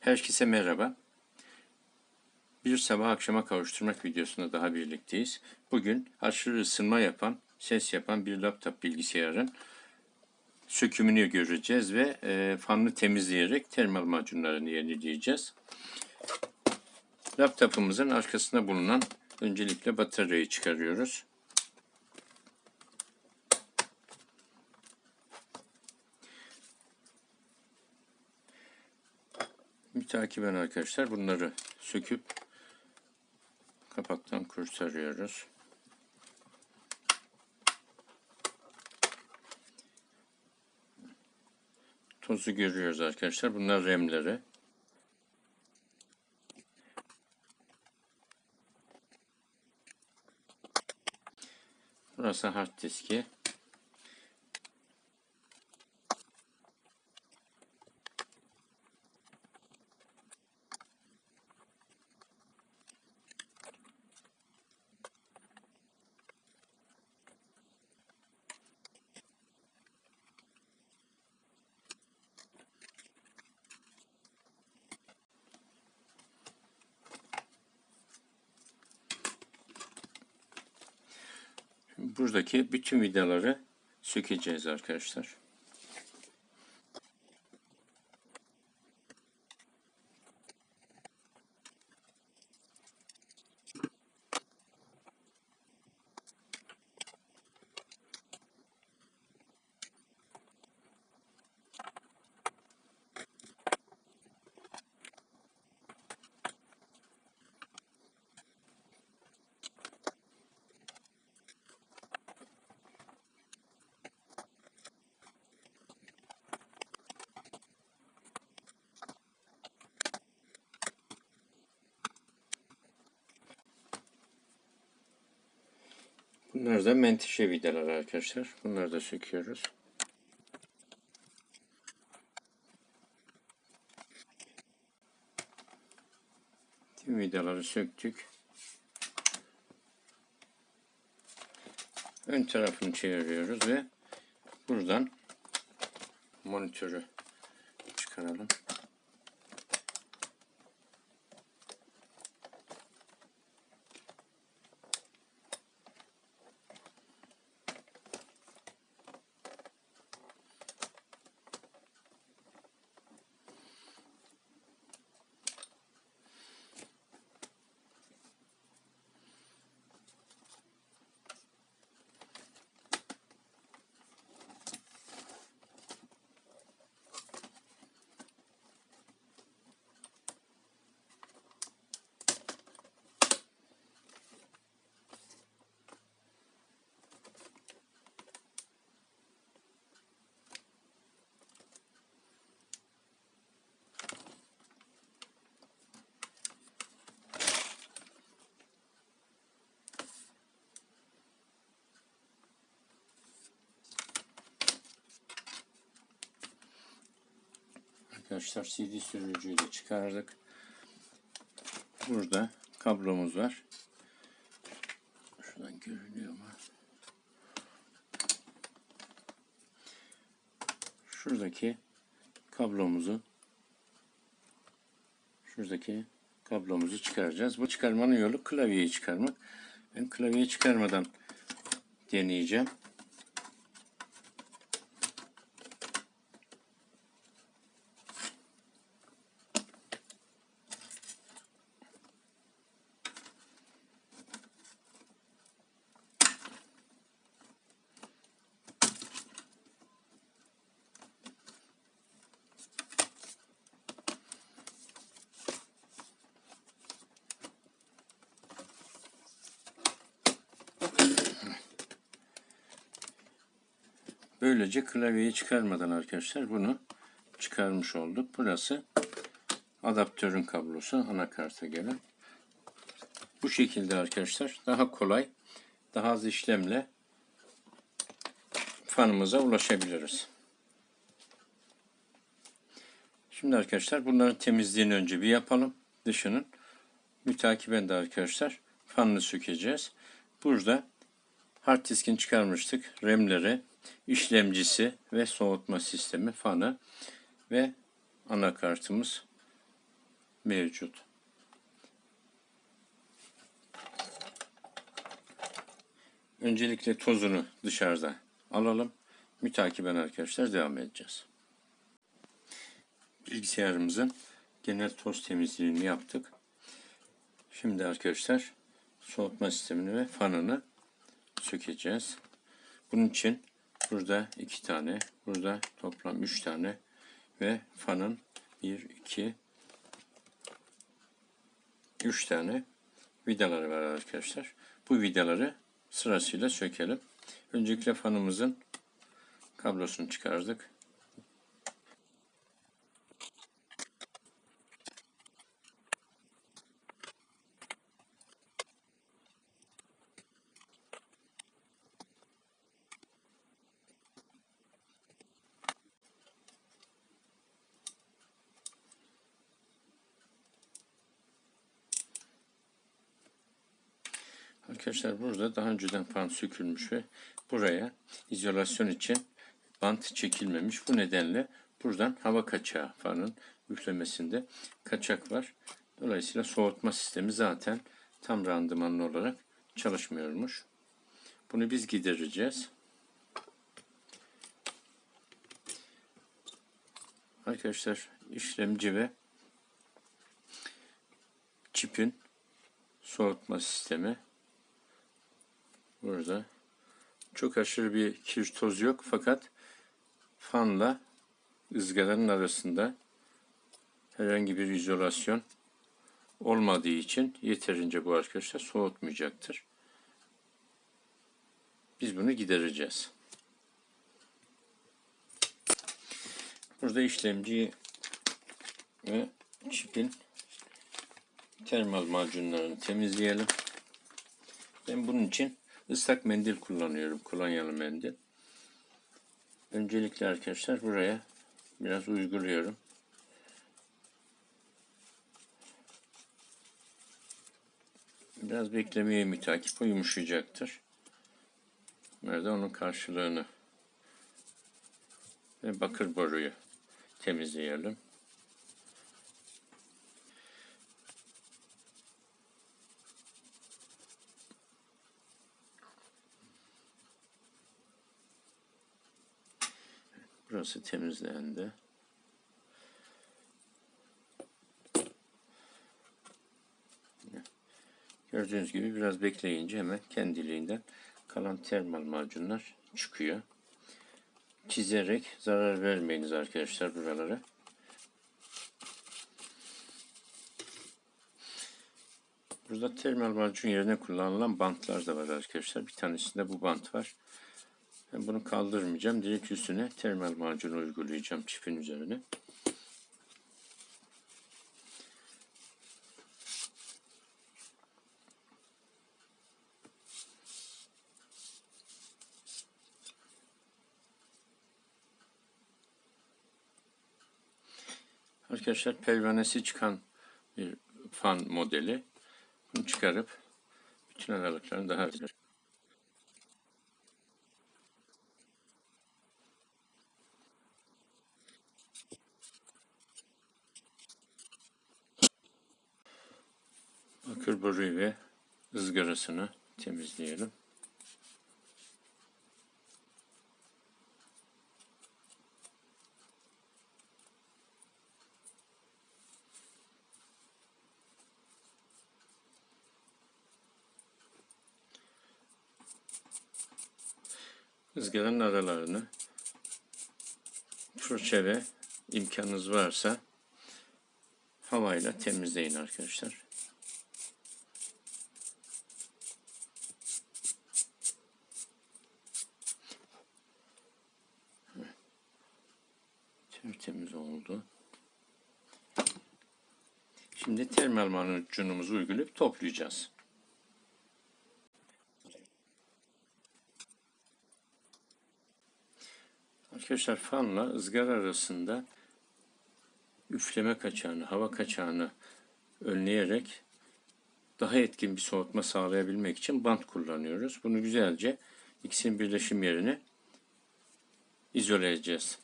Herkese merhaba. Bir sabah akşama kavuşturmak videosunda daha birlikteyiz. Bugün aşırı ısınma yapan, ses yapan bir laptop bilgisayarın sökümünü göreceğiz ve e, fanını temizleyerek termal macunlarını yenileyeceğiz. Laptopumuzun arkasında bulunan öncelikle bataryayı çıkarıyoruz. Mütakiben arkadaşlar bunları söküp kapaktan kurtarıyoruz. Tozu görüyoruz arkadaşlar. Bunlar remleri. Burası hard diski. Buradaki bütün vidaları sökeceğiz arkadaşlar. Bunlar da menteşe vidalar arkadaşlar. Bunları da söküyoruz. Tüm vidaları söktük. Ön tarafını çeviriyoruz ve buradan monitörü çıkaralım. Arkadaşlar CD sürücüyü de çıkardık. Burada kablomuz var. Şuradan görünüyor mu? Şuradaki kablomuzu şuradaki kablomuzu çıkaracağız. Bu çıkarmanın yolu klavyeyi çıkarmak. Ben klavyeyi çıkarmadan deneyeceğim. Böylece klavyeyi çıkarmadan arkadaşlar bunu çıkarmış olduk. Burası adaptörün kablosu anakarta gelen. Bu şekilde arkadaşlar daha kolay, daha az işlemle fanımıza ulaşabiliriz. Şimdi arkadaşlar bunların temizliğini önce bir yapalım. Dışının mütakiben de arkadaşlar fanını sökeceğiz. Burada hard diskin çıkarmıştık. RAM'leri, işlemcisi ve soğutma sistemi fanı ve anakartımız mevcut. Öncelikle tozunu dışarıda alalım. Mütakiben arkadaşlar devam edeceğiz. Bilgisayarımızın genel toz temizliğini yaptık. Şimdi arkadaşlar soğutma sistemini ve fanını sökeceğiz. Bunun için burada iki tane, burada toplam üç tane ve fanın bir, iki, üç tane vidaları var arkadaşlar. Bu vidaları sırasıyla sökelim. Öncelikle fanımızın kablosunu çıkardık. Arkadaşlar burada daha önceden fan sökülmüş ve buraya izolasyon için bant çekilmemiş. Bu nedenle buradan hava kaçağı fanın üflemesinde kaçak var. Dolayısıyla soğutma sistemi zaten tam randımanlı olarak çalışmıyormuş. Bunu biz gidereceğiz. Arkadaşlar işlemci ve çipin soğutma sistemi burada. Çok aşırı bir kir toz yok fakat fanla ızgaranın arasında herhangi bir izolasyon olmadığı için yeterince bu arkadaşlar soğutmayacaktır. Biz bunu gidereceğiz. Burada işlemci ve çipin termal macunlarını temizleyelim. Ben bunun için ıslak mendil kullanıyorum. Kolonyalı mendil. Öncelikle arkadaşlar buraya biraz uyguluyorum. Biraz beklemeye mütakip o yumuşayacaktır. Nerede onun karşılığını ve bakır boruyu temizleyelim. Burası temizlendi. Gördüğünüz gibi biraz bekleyince hemen kendiliğinden kalan termal macunlar çıkıyor. Çizerek zarar vermeyiniz arkadaşlar buralara. Burada termal macun yerine kullanılan bantlar da var arkadaşlar. Bir tanesinde bu bant var. Ben bunu kaldırmayacağım. Direkt üstüne termal macunu uygulayacağım çipin üzerine. Arkadaşlar pervanesi çıkan bir fan modeli. Bunu çıkarıp bütün aralıklarını daha bakır boruyu ve ızgarasını temizleyelim. ızgaranın aralarını fırça ve imkanınız varsa havayla temizleyin arkadaşlar. Şimdi termal macunumuzu uygulayıp toplayacağız. Arkadaşlar fanla ızgara arasında üfleme kaçağını, hava kaçağını önleyerek daha etkin bir soğutma sağlayabilmek için bant kullanıyoruz. Bunu güzelce ikisinin birleşim yerini izole edeceğiz.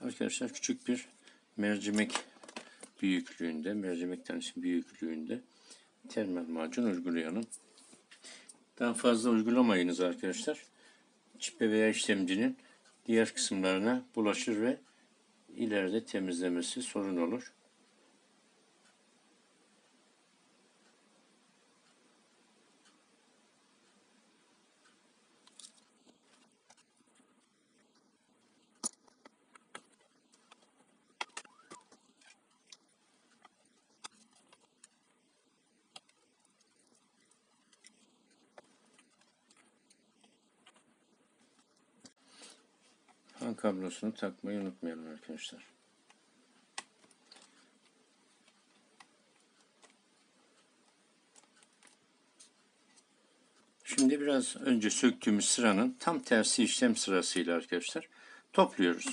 Arkadaşlar küçük bir mercimek büyüklüğünde, mercimek tanesi büyüklüğünde termal macun uygulayalım. Daha fazla uygulamayınız arkadaşlar. Çipe veya işlemcinin diğer kısımlarına bulaşır ve ileride temizlemesi sorun olur. Han kablosunu takmayı unutmayalım arkadaşlar. Şimdi biraz önce söktüğümüz sıranın tam tersi işlem sırasıyla arkadaşlar topluyoruz.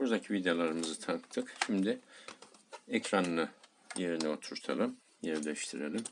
Buradaki vidalarımızı taktık. Şimdi ekranını yerine oturtalım, yerleştirelim.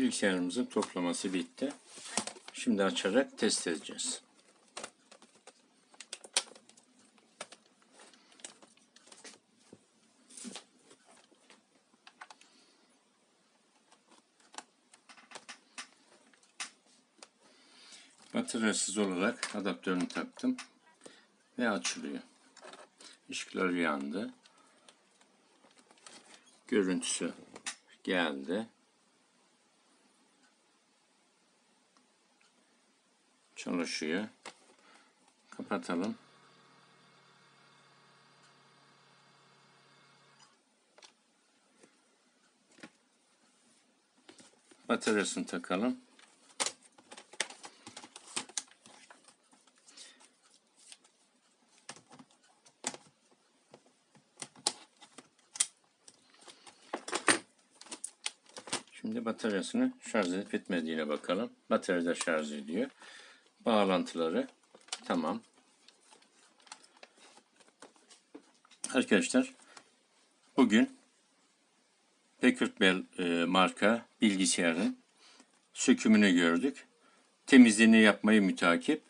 Bilgisayarımızın toplaması bitti. Şimdi açarak test edeceğiz. Bataryasız olarak adaptörünü taktım ve açılıyor. Işıklar yandı. Görüntüsü geldi. Çalışıyor. Kapatalım. Bataryasını takalım. Şimdi bataryasını şarj edip etmediğine bakalım. Bataryada şarj ediyor. Bağlantıları tamam. Arkadaşlar bugün Packard Bell e, marka bilgisayarın sökümünü gördük. Temizliğini yapmayı mütakip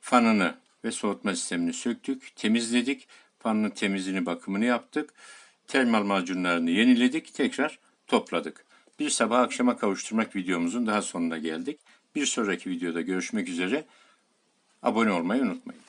fanını ve soğutma sistemini söktük, temizledik. Fanın temizliğini bakımını yaptık. Termal macunlarını yeniledik, tekrar topladık. Bir sabah akşama kavuşturmak videomuzun daha sonuna geldik. Bir sonraki videoda görüşmek üzere. Abone olmayı unutmayın.